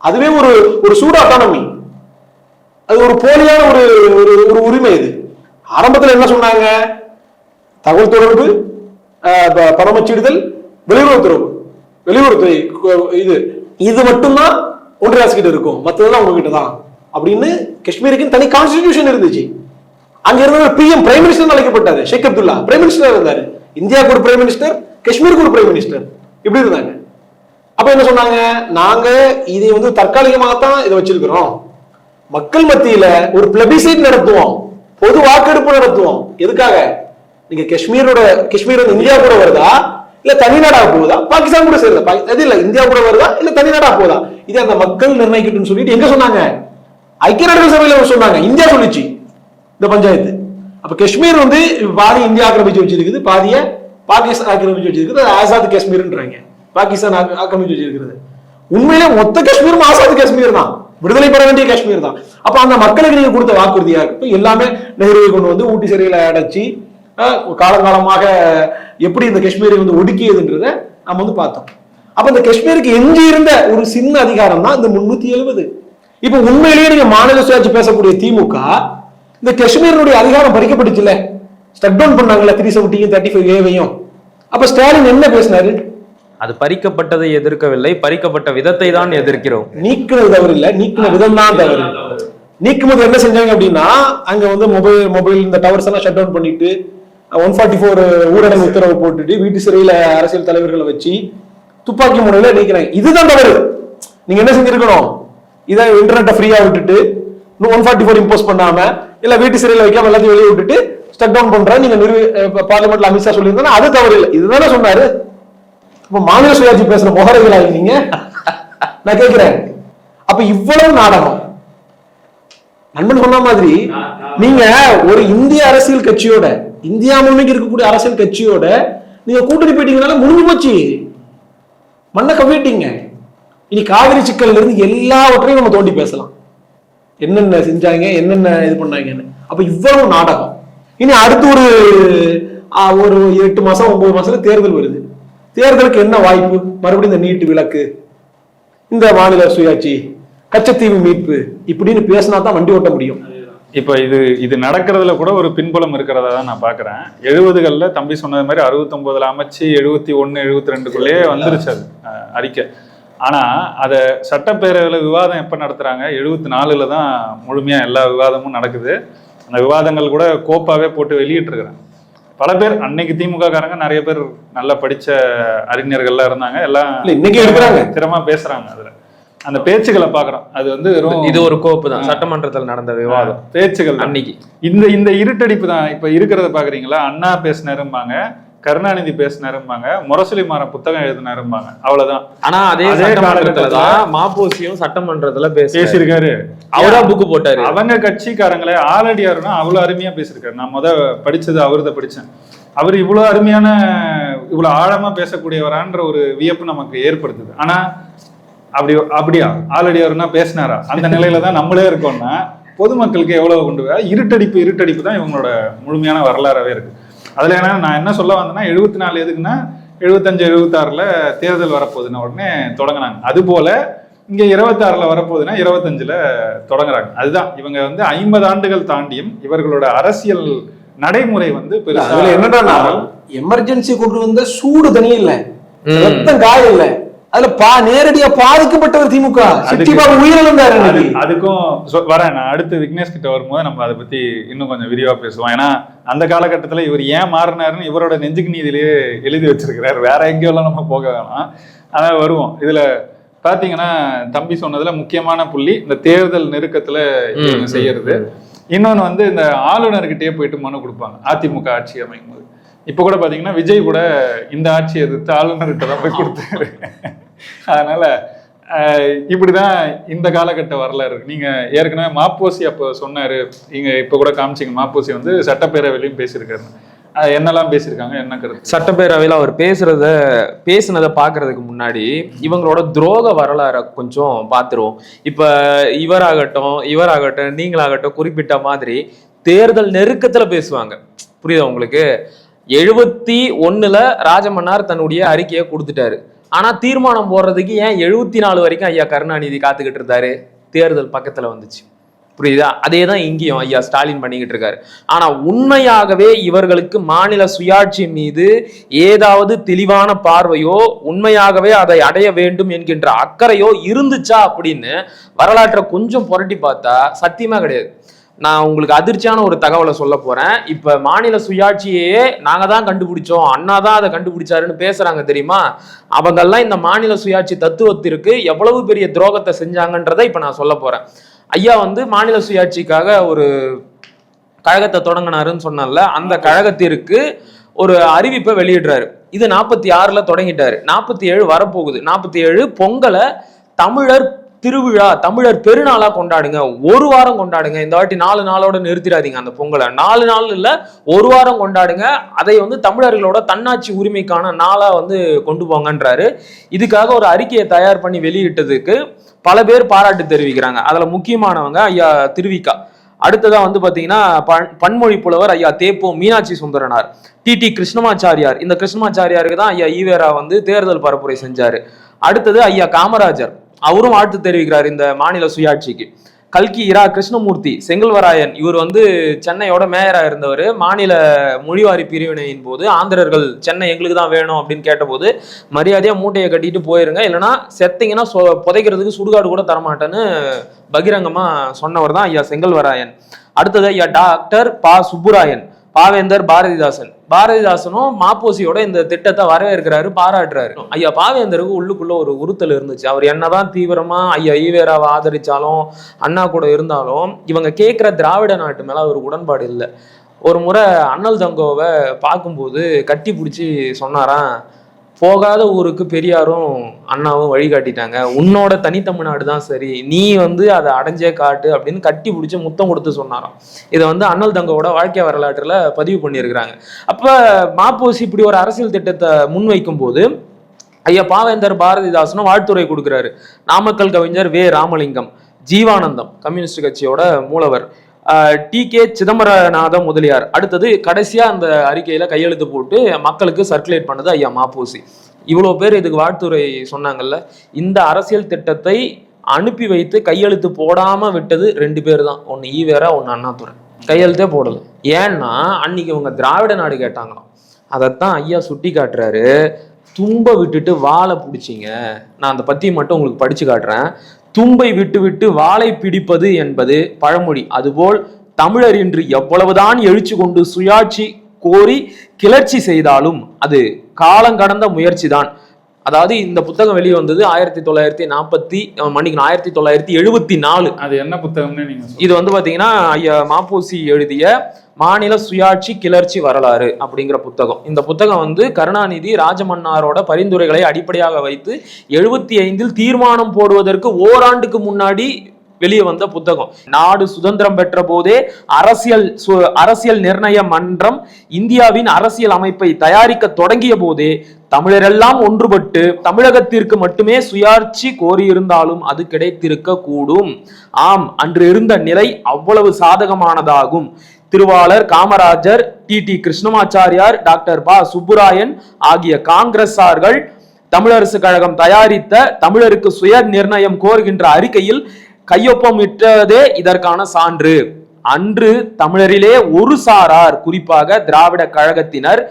அதுவே ஒரு ஒரு சூட அட்டானமி அது ஒரு போலியான ஒரு ஒரு உரிமை இது. ஆரம்பத்தில் என்ன சொன்னாங்க? தகவல் தொடர்பு பரமச்சிடுதல் வெளியுறவுத்துறவு வெளியுறவுத்துறை இது இது மட்டும்தான் ஒன்றிய கிட்ட இருக்கும். மற்றதெல்லாம் உங்ககிட்ட தான் அப்படின்னு காஷ்மீருக்கு தனி கான்ஸ்டிடியூஷன் இருந்துச்சு. அங்க இருந்த பிஎம் பிரைம் மினிஸ்டர் அழைக்கப்பட்டாரு ஷேக் அப்துல்லா. பிரைம் மினிஸ்டர் இருந்தாரு. இந்தியாவுக்கு ஒரு பிரைம் மினிஸ்டர் காஷ்மீருக்கு ஒரு பிரைம் மினிஸ்டர் இப்படி இருந்தாங்க. அப்ப என்ன சொன்னாங்க? நாங்க இதை வந்து தற்காலிகமாக தான் இதை வச்சிருக்கிறோம். மக்கள் மத்தியில ஒரு பிளபிசைட் நடத்துவோம். பொது வாக்கெடுப்பு நடத்துவோம். எதுக்காக? நீங்க காஷ்மீரோட காஷ்மீர் வந்து இந்தியா கூட வருதா? இல்ல தனிநாடா போகுதா? பாகிஸ்தான் கூட சேருதா அது இல்ல இந்தியா கூட வருதா? இல்ல தனிநாடா போகுதா? இது அந்த மக்கள் நிர்ணயிக்கட்டும் சொல்லிட்டு எங்க சொன்னாங்க? ஐக்கிய நாடுகள் சபையில சொன்னாங்க. இந்தியா சொல்லுச்சு இந்த பஞ்சாயத்து. அப்ப காஷ்மீர் வந்து பாதி இந்தியா ஆக்கிரமிச்சு வச்சிருக்குது பாதிய பாகிஸ்தான் ஆக்கிரமிச்சு வச்சிருக்குது. ஆசாத் காஷ்மீர்ன்றாங்க. பாகிஸ்தான் ஆக்க- ஆக்கிரமிச்சு வச்சிருக்கிறது. உண்மையிலே மொத்த காஷ்மீரும் ஆசாத் காஷ்மீர் தான். விடுதலை பெற வேண்டிய காஷ்மீர் தான். அப்ப அந்த மக்களுக்கு நீங்க கொடுத்த வாக்குறுதியா இருக்கட்டும் எல்லாமே நெஹ்ருவை கொண்டு வந்து ஊட்டி சிறையில அடைச்சி காலங்காலமாக எப்படி இந்த காஷ்மீரை வந்து ஒடுக்கியதுன்றத நம்ம வந்து பார்த்தோம். அப்ப இந்த காஷ்மீருக்கு எஞ்சி இருந்த ஒரு சின்ன அதிகாரம் தான் இந்த முன்னூத்தி எழுபது. இப்ப உண்மையிலேயே நீங்க மாநில சுயாட்சி பேசக்கூடிய திமுக இந்த காஷ்மீரினுடைய அதிகாரம் பறிக்கப்பட்டுச்சுல ஸ்டக் டவுன் பண்ணாங்கல்ல த்ரீ செவன்டியும் தேர்ட்டி ஃபைவ் ஏவையும் அப்ப ஸ்டாலின் என்ன பேசினாரு? அது பறிக்கப்பட்டதை எதிர்க்கவில்லை பறிக்கப்பட்ட விதத்தை தான் எதிர்க்கிறோம். நீக்கினது தவறு இல்ல நீக்கின விதம் தான் தவறு. நீக்கும்போது என்ன செஞ்சாங்க அப்படின்னா அங்க வந்து மொபைல் மொபைல் இந்த டவர்ஸ் எல்லாம் ஷட் டவுன் பண்ணிட்டு ஒன் ஃபார்ட்டி ஃபோர் ஊரடங்கு உத்தரவு போட்டுட்டு வீட்டு சிறையில அரசியல் தலைவர்களை வச்சு துப்பாக்கி முறையில நீக்கிறாங்க இதுதான் தவறு. நீங்க என்ன செஞ்சிருக்கணும்? இதை இன்டர்நெட்டை ஃப்ரீயா விட்டுட்டு ஒன் ஃபார்ட்டி ஃபோர் இம்போஸ் பண்ணாம இல்ல வீட்டு சிறையில வைக்காம எல்லாத்தையும் வெளியே விட்டுட்டு ஸ்டக் டவுன் பண்ற நீங்க நிறுவி பார்லிமெண்ட்ல அமித்ஷா சொல்லியிருந்தா அது தவறு இல்லை. இதுதானே சொன்னாரு. இப்ப மாநில சுயாட்சி பேசுற முகரைகளா நீங்க நான் கேக்குறேன் அப்ப இவ்வளவு நாடகம். நண்பன் சொன்ன மாதிரி நீங்க ஒரு இந்திய அரசியல் கட்சியோட இந்தியா முன்னுக்கு இருக்கக்கூடிய அரசியல் கட்சியோட நீங்க கூட்டணி போயிட்டீங்கனால முடிஞ்சு போச்சு. மண்ணை கவிட்டீங்க இனி காவிரி சிக்கல்ல இருந்து எல்லாவற்றையும் நம்ம தோண்டி பேசலாம். என்னென்ன செஞ்சாங்க என்னென்ன இது பண்ணாங்கன்னு. அப்ப இவ்வளவு நாடகம். இனி அடுத்து ஒரு ஒரு எட்டு மாசம் ஒன்பது மாசத்துல தேர்தல் வருது. தேர்தலுக்கு என்ன வாய்ப்பு? மறுபடியும் இந்த நீட்டு விளக்கு இந்த மாநில சுயாட்சி கச்சத்தீவு மீட்பு இப்படின்னு பேசினா தான் வண்டி ஓட்ட முடியும். இப்போ இது இது நடக்கிறதுல கூட ஒரு பின்புலம் இருக்கிறதா தான் நான் பார்க்குறேன் எழுபதுகளில் தம்பி சொன்னது மாதிரி அறுபத்தொம்போதில் அமைச்சு எழுபத்தி ஒன்று எழுபத்தி ரெண்டுக்குள்ளேயே வந்துருச்சு அது அறிக்கை. ஆனால் அதை சட்டப்பேரவையில் விவாதம் எப்போ நடத்துகிறாங்க எழுபத்தி நாலில் தான் முழுமையாக எல்லா விவாதமும் நடக்குது. அந்த விவாதங்கள் கூட கோப்பாவே போட்டு வெளியிட்டிருக்கிறேன். பல பேர் அன்னைக்கு திமுக காரங்க நிறைய பேர் நல்லா படிச்ச அறிஞர்கள்லாம் இருந்தாங்க. எல்லாம் இன்னைக்கு. திறமா பேசுறாங்க அதுல. அந்த பேச்சுகளை பாக்குறோம் அது வந்து வெறும் இது ஒரு கோப்பு தான். சட்டமன்றத்தில் நடந்த விவாதம். பேச்சுகள். அன்னைக்கு. இந்த இந்த இருட்டடிப்பு தான். இப்ப இருக்கிறத பாக்குறீங்களா அண்ணா பேசினாரும்பாங்க கருணாநிதி பேசினாரும்பாங்க முரசொலி மாறன் புத்தகம் எழுதினாரும்பாங்க. அவ்வளவுதான். ஆனா அதே அதே சட்டமன்றத்துல காலகட்டத்துல தான் மாப்போசியும் சட்டமன்றத்துல பேசி பேசியிருக்காரு. அவரா புக்கு போட்டாரு? அவங்க கட்சிக்காரங்களே ஆலடியாருன்னா அவ்வளவு அருமையா பேசியிருக்காரு. நான் முத படிச்சது அவர்தான் படிச்சேன். அவர் இவ்வளவு அருமையான இவ்வளவு ஆழமா பேசக்கூடியவரான்ற ஒரு வியப்பு நமக்கு ஏற்படுத்துது. ஆனா அப்படி அப்படியா? ஆலடியாருன்னா பேசினாரா? அந்த நிலையில தான் நம்மளே இருக்கோம்னா பொதுமக்களுக்கு எவ்வளவு கொண்டு இருட்டடிப்பு இருட்டடிப்பு தான் இவங்களோட முழுமையான வரலாறாவே இருக்கு. அதுல என்ன நான் என்ன சொல்ல வந்தேன்னா எழுபத்தி நாலு எதுக்குன்னா எழுபத்தஞ்சு எழுபத்தாறுல தேர்தல் வரப்போகுதுன்னு உடனே தொடங்கினாங்க. அது போல இங்க இருபத்தாறுல வரப்போகுதுன்னா இருபத்தஞ்சுல தொடங்குறாங்க. அதுதான். இவங்க வந்து ஐம்பது ஆண்டுகள் தாண்டியும் இவர்களோட அரசியல் நடைமுறை வந்து பெருசா அதுல என்னடா எமர்ஜென்சி கொண்டு வந்த சூடு தனி இல்ல. ரத்தம் காய இல்ல. அதுல பா நேரடியா பாதிக்கப்பட்டவர் திமுக. சிட்டி பாபு உயிரிழந்தாரு. அதுக்கும் வரேன் நான். அடுத்து விக்னேஷ் கிட்ட வரும்போது நம்ம அதை பத்தி இன்னும் கொஞ்சம் விரிவா பேசுவோம். ஏன்னா அந்த காலகட்டத்துல இவர் ஏன் மாறினாருன்னு இவரோட நெஞ்சுக்கு நீதியிலேயே எழுதி வச்சிருக்கிறார். வேற எங்கேயெல்லாம் நம்ம போக வேணாம். அதான் வருவோம். இதுல பாத்தீங்கன்னா தம்பி சொன்னதுல முக்கியமான புள்ளி இந்த தேர்தல் நெருக்கத்துல செய்யறது. இன்னொன்னு வந்து இந்த ஆளுநர்கிட்டயே போயிட்டு மனு கொடுப்பாங்க. அதிமுக ஆட்சி அமைக்கும் போது இப்ப கூட பாத்தீங்கன்னா விஜய் கூட இந்த ஆட்சி எதிர்த்து ஆளுநர்கிட்ட தான் போய் கொடுத்தாரு. அதனால அஹ், இப்படிதான் இந்த காலகட்ட வரலாறு. நீங்க ஏற்கனவே மாப்போசி அப்போ சொன்னாரு. நீங்க இப்ப கூட காமிச்சீங்க. மாப்போசி வந்து சட்டப்பேரவையிலையும் பேசியிருக்காரு. என்னெல்லாம் பேசியிருக்காங்க? என்ன கருத்து? சட்டப்பேரவையில் அவர் பேசுறத பேசுனதை பார்க்கறதுக்கு முன்னாடி இவங்களோட துரோக வரலாறை கொஞ்சம் பார்த்துருவோம். இப்போ இவராகட்டும் இவராகட்டும் நீங்களாகட்டும் குறிப்பிட்ட மாதிரி தேர்தல் நெருக்கத்துல பேசுவாங்க. புரியுதா உங்களுக்கு? எழுபத்தி ஒண்ணுல ராஜமன்னார் தன்னுடைய அறிக்கையை கொடுத்துட்டாரு. ஆனால் தீர்மானம் போடுறதுக்கு ஏன் எழுபத்தி நாலு வரைக்கும் ஐயா கருணாநிதி காத்துக்கிட்டு இருந்தாரு தேர்தல் பக்கத்தில் வந்துச்சு. புரியுதா? அதே தான் இங்கேயும் ஐயா ஸ்டாலின் பண்ணிக்கிட்டு இருக்காரு. ஆனால் உண்மையாகவே இவர்களுக்கு மாநில சுயாட்சி மீது ஏதாவது தெளிவான பார்வையோ உண்மையாகவே அதை அடைய வேண்டும் என்கின்ற அக்கறையோ இருந்துச்சா அப்படின்னு வரலாற்றை கொஞ்சம் புரட்டி பார்த்தா சத்தியமா கிடையாது. நான் உங்களுக்கு அதிர்ச்சியான ஒரு தகவலை சொல்ல போறேன். இப்ப மாநில சுயாட்சியையே நாங்க தான் கண்டுபிடிச்சோம். அண்ணா தான் அதை கண்டுபிடிச்சாருன்னு பேசுறாங்க தெரியுமா? அவங்கெல்லாம் இந்த மாநில சுயாட்சி தத்துவத்திற்கு எவ்வளவு பெரிய துரோகத்தை செஞ்சாங்கன்றதை இப்ப நான் சொல்ல போறேன். ஐயா வந்து மாநில சுயாட்சிக்காக ஒரு கழகத்தை தொடங்கினாருன்னு சொன்னல அந்த கழகத்திற்கு ஒரு அறிவிப்பை வெளியிடுறாரு. இது நாற்பத்தி ஆறுல தொடங்கிட்டாரு. நாற்பத்தி ஏழு வரப்போகுது. நாற்பத்தி ஏழு பொங்கலை தமிழர் திருவிழா தமிழர் பெருநாளா கொண்டாடுங்க. ஒரு வாரம் கொண்டாடுங்க. இந்த வாட்டி நாலு நாளோட நிறுத்திடாதீங்க அந்த பொங்கலை. நாலு நாள் இல்ல ஒரு வாரம் கொண்டாடுங்க. அதை வந்து தமிழர்களோட தன்னாட்சி உரிமைக்கான நாளா வந்து கொண்டு போங்கன்றாரு. இதுக்காக ஒரு அறிக்கையை தயார் பண்ணி வெளியிட்டதுக்கு பல பேர் பாராட்டு தெரிவிக்கிறாங்க. அதுல முக்கியமானவங்க ஐயா திருவிக்கா. அடுத்ததாக வந்து பாத்தீங்கன்னா பன் பன்மொழி புலவர் ஐயா தேப்போ மீனாட்சி சுந்தரனார். டி. டி. கிருஷ்ணமாச்சாரியார். இந்த கிருஷ்ணமாச்சாரியாருக்கு தான் ஐயா ஈவேரா வந்து தேர்தல் பரப்புரை செஞ்சாரு. அடுத்தது ஐயா காமராஜர். அவரும் வாழ்த்து தெரிவிக்கிறார் இந்த மாநில சுயாட்சிக்கு. கல்கி இரா கிருஷ்ணமூர்த்தி செங்கல்வராயன் இவர் வந்து சென்னையோட மேயராக இருந்தவர். மாநில மொழிவாரி பிரிவினையின் போது ஆந்திரர்கள் சென்னை எங்களுக்கு தான் வேணும் அப்படின்னு கேட்டபோது மரியாதையாக மூட்டையை கட்டிட்டு போயிருங்க. இல்லைன்னா செத்தீங்கன்னா சொ- புதைக்கிறதுக்கு சுடுகாடு கூட தரமாட்டேன்னு பகிரங்கமாக சொன்னவர் தான் ஐயா செங்கல்வராயன். அடுத்தது ஐயா டாக்டர் பா. சுப்புராயன். பாவேந்தர் பாரதிதாசன். பாரதிதாசனும் மாப்போசியோட இந்த திட்டத்தை வரவேற்கிறாரு பாராட்டுறாரு. ஐயா பாவேந்தருக்கு உள்ளுக்குள்ள ஒரு உறுத்தல் இருந்துச்சு. அவர் என்னதான் தீவிரமா ஐயா ஈவேராவை ஆதரிச்சாலும் அண்ணா கூட இருந்தாலும் இவங்க கேட்குற திராவிட நாட்டு மேல ஒரு உடன்பாடு இல்லை. ஒரு முறை அண்ணல் தங்கோவை பார்க்கும்போது கட்டி பிடிச்சி சொன்னாராம் போகாத ஊருக்கு பெரியாரும் அண்ணாவும் வழிகாட்டிட்டாங்க உன்னோட தனித்தமிழ்நாடு தான் சரி. நீ வந்து அதை அடைஞ்சே காட்டு அப்படின்னு கட்டி பிடிச்சி முத்தம் கொடுத்து சொன்னாராம். இதை வந்து அண்ணல் தங்கோட வாழ்க்கை வரலாற்றில் பதிவு பண்ணியிருக்கிறாங்க. அப்போ மாப்போசி இப்படி ஒரு அரசியல் திட்டத்தை முன்வைக்கும் போது ஐயா பாவேந்தர் பாரதிதாசனும் வாழ்த்துரை கொடுக்குறாரு. நாமக்கல் கவிஞர் வே. ராமலிங்கம் ஜீவானந்தம் கம்யூனிஸ்ட் கட்சியோட மூலவர். T K Chidambaranatha Mudaliar. அடுத்தது கடைசியா அந்த அறிக்கையில கையெழுத்து போட்டு மக்களுக்கு சர்க்குலேட் பண்ணது ஐயா மாப்போசி. இவ்வளோ பேர் இதுக்கு வாழ்த்துரை சொன்னாங்கல்ல. இந்த அரசியல் திட்டத்தை அனுப்பி வைத்து கையெழுத்து போடாம விட்டது ரெண்டு பேர் தான். ஒன்று ஈவேரா ஒன்று அண்ணாதுரை. கையெழுத்தே போடல. ஏன்னா அன்னைக்கு இவங்க திராவிட நாடு கேட்டாங்களாம். அதைத்தான் ஐயா சுட்டி காட்டுறாரு. தும்ப விட்டுட்டு வாழை பிடிச்சிங்க. நான் அந்த பத்தி மட்டும் உங்களுக்கு படித்து காட்டுறேன். தும்பை விட்டுவிட்டு வாளை பிடிப்பது என்பது பழமொழி. அதுபோல் தமிழர் இன்று எவ்வளவுதான் எழுச்சி கொண்டு சுயாட்சி கோரி கிளர்ச்சி செய்தாலும் அது காலங்கடந்த முயற்சிதான். அதாவது இந்த புத்தகம் வெளியே வந்தது ஆயிரத்தி தொள்ளாயிரத்தி நாற்பத்தி மன்னிக்கணும் ஆயிரத்தி தொள்ளாயிரத்தி எழுபத்தி நாலு அது என்ன புத்தகம்னு நீங்க. இது வந்து பாத்தீங்கன்னா ஐயா மாப்போசி எழுதிய மாநில சுயாட்சி கிளர்ச்சி வரலாறு அப்படிங்கிற புத்தகம் இந்த புத்தகம் வந்து கருணாநிதி ராஜமன்னாரோட பரிந்துரைகளை அடிப்படையாக வைத்து எழுபத்தி ஐந்தில் தீர்மானம் போடுவதற்கு ஓராண்டுக்கு முன்னாடி வெளியே வந்த புத்தகம். நாடு சுதந்திரம் பெற்ற போதே அரசியல் சு- அரசியல் நிர்ணய மன்றம் இந்தியாவின் அரசியல் அமைப்பை தயாரிக்க தொடங்கிய போதே தமிழரெல்லாம் ஒன்றுபட்டு தமிழகத்திற்கு மட்டுமே சுயாட்சி கோரியிருந்தாலும் அது கிடைத்திருக்க கூடும் ஆம் அன்று இருந்த நிலை அவ்வளவு சாதகமானதாகும். திருவாளர் Kamarajar T. T. Krishnamachariyar doctor பா. சுப்புராயன் ஆகிய காங்கிரஸார்கள் தமிழரசு கழகம் தயாரித்த தமிழருக்கு சுய நிர்ணயம் கோருகின்ற அறிக்கையில் கையொப்பமிட்டதே இதற்கான சான்று. அன்று தமிழரிலே ஒரு சாரார் குறிப்பாக திராவிட கழகத்தினர்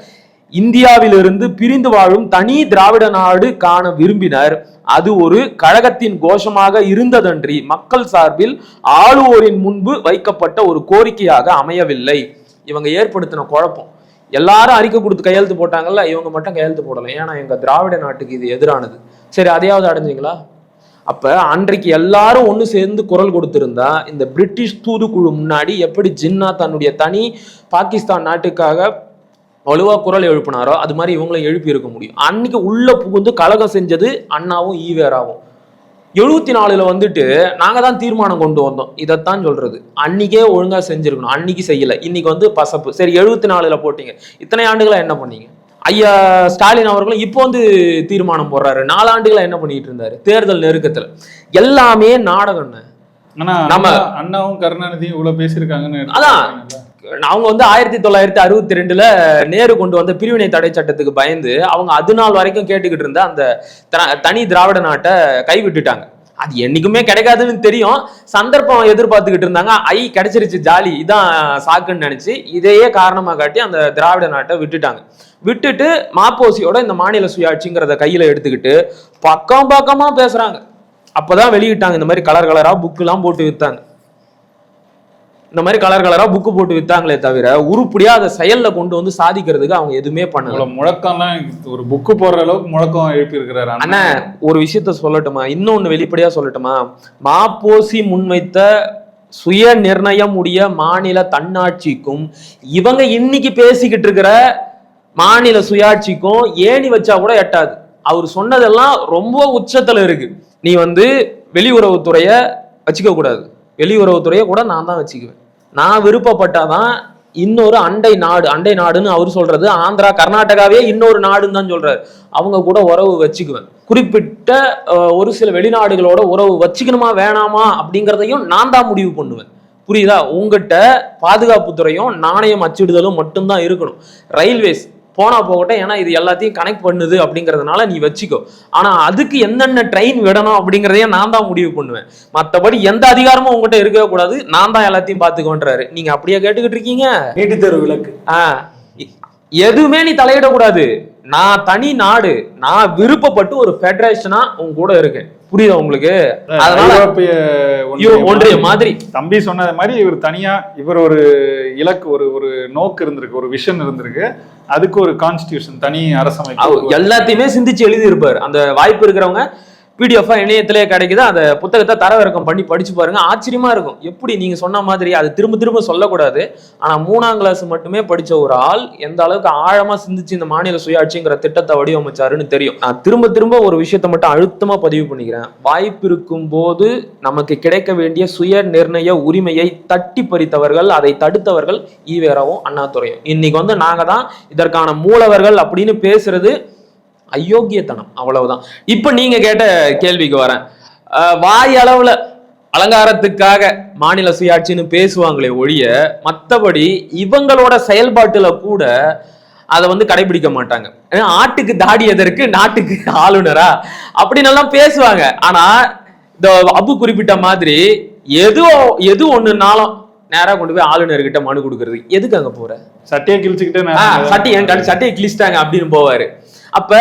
இந்தியாவிலிருந்து பிரிந்து வாழும் தனி திராவிட நாடு காண விரும்பினர். அது ஒரு கழகத்தின் கோஷமாக இருந்ததன்றி மக்கள் சார்பில் ஆளுவோரின் முன்பு வைக்கப்பட்ட ஒரு கோரிக்கையாக அமையவில்லை. இவங்க ஏற்படுத்தின குழப்பம். எல்லாரும் அறிக்கை கொடுத்து கையெழுத்து போட்டாங்கல்ல இவங்க மட்டும் கையெழுத்து போடலாம் ஏன்னா எங்க திராவிட நாட்டுக்கு இது எதிரானது. சரி அதையாவது அடைஞ்சிங்களா? அப்போ அன்றைக்கு எல்லாரும் ஒன்று சேர்ந்து குரல் கொடுத்திருந்தா இந்த பிரிட்டிஷ் தூதுக்குழு முன்னாடி எப்படி ஜின்னா தன்னுடைய தனி பாகிஸ்தான் நாட்டுக்காக வலுவா குரல் எழுப்பினாரோ அது மாதிரி இவங்களும் எழுப்பி இருக்க முடியும். அன்னைக்கு உள்ள புகுந்து கலகம் செஞ்சது அண்ணாவும் ஈவேராவும். எழுபத்தி நாலுல வந்துட்டு நாங்க தான் தீர்மானம் கொண்டு வந்தோம். இதைத்தான் சொல்றது. அன்னைக்கே ஒழுங்கா செஞ்சிருக்கணும். அன்னைக்கு செய்யல. இன்னைக்கு வந்து பசப்பு. சரி எழுபத்தி நாலுல போட்டீங்க. இத்தனை ஆண்டுகளா என்ன பண்ணீங்க? ஐயா ஸ்டாலின் அவர்களும் இப்போ வந்து தீர்மானம் போடுறாரு. நாலாண்டுகளா என்ன பண்ணிட்டு இருந்தாரு? தேர்தல் நெருக்கத்துல. எல்லாமே நாடகம்னு ஆனா நம்ம- அண்ணா- அண்ணாவும் கருணாநிதியும் இவ்வளவு பேசியிருக்காங்கன்னு அதான். அவங்க வந்து ஆயிரத்தி தொள்ளாயிரத்தி அறுபத்தி ரெண்டுல நேரு கொண்டு வந்த பிரிவினை தடை சட்டத்துக்கு பயந்து அவங்க அது நாள் வரைக்கும் கேட்டுக்கிட்டு இருந்த அந்த தனி திராவிட நாட்டை கைவிட்டுட்டாங்க. அது என்னைக்குமே கிடைக்காதுன்னு தெரியும். சந்தர்ப்பம் எதிர்பார்த்துக்கிட்டு இருந்தாங்க. ஐ கிடைச்சிருச்சு ஜாலி. இதான் சாக்குன்னு நினச்சி இதையே காரணமாக காட்டி அந்த திராவிட நாட்டை விட்டுட்டாங்க. விட்டுட்டு மாப்போசியோட இந்த மாநில சுயாட்சிங்கிறத கையில் எடுத்துக்கிட்டு பக்கம் பக்கமாக பேசுகிறாங்க அப்போதான் வெளியிட்டாங்க. இந்த மாதிரி கலர் கலராக புக்கெலாம் போட்டு விற்றாங்க இந்த மாதிரி கலர் கலரா புக்கு போட்டு வித்தாங்களே தவிர உருப்படியா அதை செயல்ல கொண்டு வந்து சாதிக்கிறதுக்கு அவங்க எதுவுமே பண்ணல. முழக்கம்லாம் ஒரு புக்கு போடுற அளவுக்கு முழக்கம் எழுப்பி இருக்கிறாரு அண்ணா ஒரு விஷயத்த சொல்லட்டுமா? இன்னொன்னு வெளிப்படையா சொல்லட்டுமா? மாப்போசி முன்வைத்த சுய நிர்ணயம் உடைய மாநில தன்னாட்சிக்கும் இவங்க இன்னைக்கு பேசிக்கிட்டு இருக்கிற மாநில சுயாட்சிக்கும் ஏணி வச்சா கூட எட்டாது. அவர் சொன்னதெல்லாம் ரொம்ப உச்சத்துல இருக்கு. நீ வந்து வெளியுறவுத்துறைய வச்சுக்க கூடாது வெளியுறவுத்துறையை கூட நான் தான் வச்சுக்குவேன். நான் விருப்பப்பட்டாதான் இன்னொரு அண்டை நாடு அண்டை நாடுன்னு அவர் சொல்றது. ஆந்திரா கர்நாடகாவே இன்னொரு நாடுன்னு தான் சொல்றாரு. அவங்க கூட உறவு வச்சுக்குவேன். குறிப்பிட்ட ஒரு சில வெளிநாடுகளோட உறவு வச்சுக்கணுமா வேணாமா அப்படிங்கிறதையும் நான் தான் முடிவு பண்ணுவேன். புரியுதா? உங்ககிட்ட பாதுகாப்புத்துறையும் நாணயம் அச்சிடுதலும் மட்டும்தான் இருக்கணும். ரயில்வேஸ் போனா போகட்டும் ஏன்னா இது எல்லாத்தையும் கனெக்ட் பண்ணுது அப்படிங்கறதுனால நீ வச்சுக்கோ. ஆனா அதுக்கு என்னென்ன ட்ரெயின் விடணும் அப்படிங்கறதையும் நான் தான் முடிவு பண்ணுவேன். மத்தபடி எந்த அதிகாரமும் உங்ககிட்ட இருக்கவே கூடாது. நான் தான் எல்லாத்தையும் பாத்துக்கோன்றாரு நீங்க அப்படியே கேட்டுக்கிட்டு இருக்கீங்க? நீட்டுத் தேர்வு ஆ, இ- எதுவுமே நீ தலையிடக்கூடாது. நான் தனி நாடு. நான் விருப்பப்பட்டு ஒரு ஃபெடரேஷனா உங்க கூட இருக்கேன். புரியுதா உங்களுக்கு? அதனால ஐரோப்பிய ஒன்றிய மாதிரி தம்பி சொன்னது மாதிரி இவர் தனியா இவர் ஒரு இலக்கு ஒரு ஒரு நோக்கு இருந்திருக்கு ஒரு விஷன் இருந்திருக்கு. அதுக்கு ஒரு கான்ஸ்டியூஷன் தனி அரசமைப்பு எல்லாத்தையுமே சிந்திச்சு எழுதி இருப்பாரு அந்த வாய்ப்பு இருக்கிறவங்க பிடிஎஃப்பாக இணையத்திலே கிடைக்குது? அந்த புத்தகத்தை தரவிறக்கம் பண்ணி படித்து பாருங்கள் ஆச்சரியமாக இருக்கும். எப்படி நீங்கள் சொன்ன மாதிரி அது திரும்ப திரும்ப சொல்லக்கூடாது. ஆனால் மூணாம் கிளாஸ் மட்டுமே படித்த ஒரு ஆள் எந்த அளவுக்கு ஆழமாக சிந்திச்சு இந்த மாநில சுயாட்சிங்கிற திட்டத்தை வடிவமைச்சாருன்னு தெரியும். நான் திரும்ப திரும்ப ஒரு விஷயத்தை மட்டும் அழுத்தமாக பதிவு பண்ணிக்கிறேன். வாய்ப்பு இருக்கும் போது நமக்கு கிடைக்க வேண்டிய சுய நிர்ணய உரிமையை தட்டி பறித்தவர்கள் அதை தடுத்தவர்கள் ஈவேராவும் அண்ணாதுரையும். இன்னைக்கு வந்து நாங்கள் தான் இதற்கான மூலவர்கள் அப்படின்னு பேசுறது அயோக்கியத்தனம் அவ்வளவுதான். இப்ப நீங்க கேட்ட கேள்விக்கு வரேன். வாய் அளவுல அலங்காரத்துக்காக மாநில சுயாட்சின்னு பேசுவாங்களே ஒழிய மத்தபடி இவங்களோட செயல்பாட்டுல கூட அதை வந்து கடைபிடிக்க மாட்டாங்க. ஏன்னா, ஆட்டுக்கு தாடி எதற்கு நாட்டுக்கு ஆளுநரா அப்படின்னு எல்லாம் பேசுவாங்க. ஆனா இந்த அபு குறிப்பிட்ட மாதிரி எது எது ஒண்ணுனாலும் நேரா கொண்டு போய் ஆளுநர்கிட்ட மனு கொடுக்கறது. எதுக்கு அங்க போற? சட்டையை கிழிச்சுக்கிட்டே சட்டை என் சட்டையை கிழிச்சிட்டாங்க அப்படின்னு போவாரு. அப்ப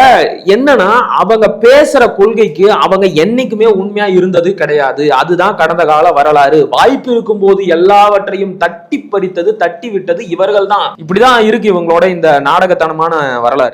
என்னன்னா அவங்க பேசுற கொள்கைக்கு அவங்க என்னைக்குமே உண்மையா இருந்தது கிடையாது. அதுதான் கடந்த கால வரலாறு. வாய்ப்பு இருக்கும் போது எல்லாவற்றையும் தட்டி பறித்தது தட்டி விட்டது இவர்கள் தான் இப்படிதான் இருக்கு இவங்களோட இந்த நாடகத்தனமான வரலாறு.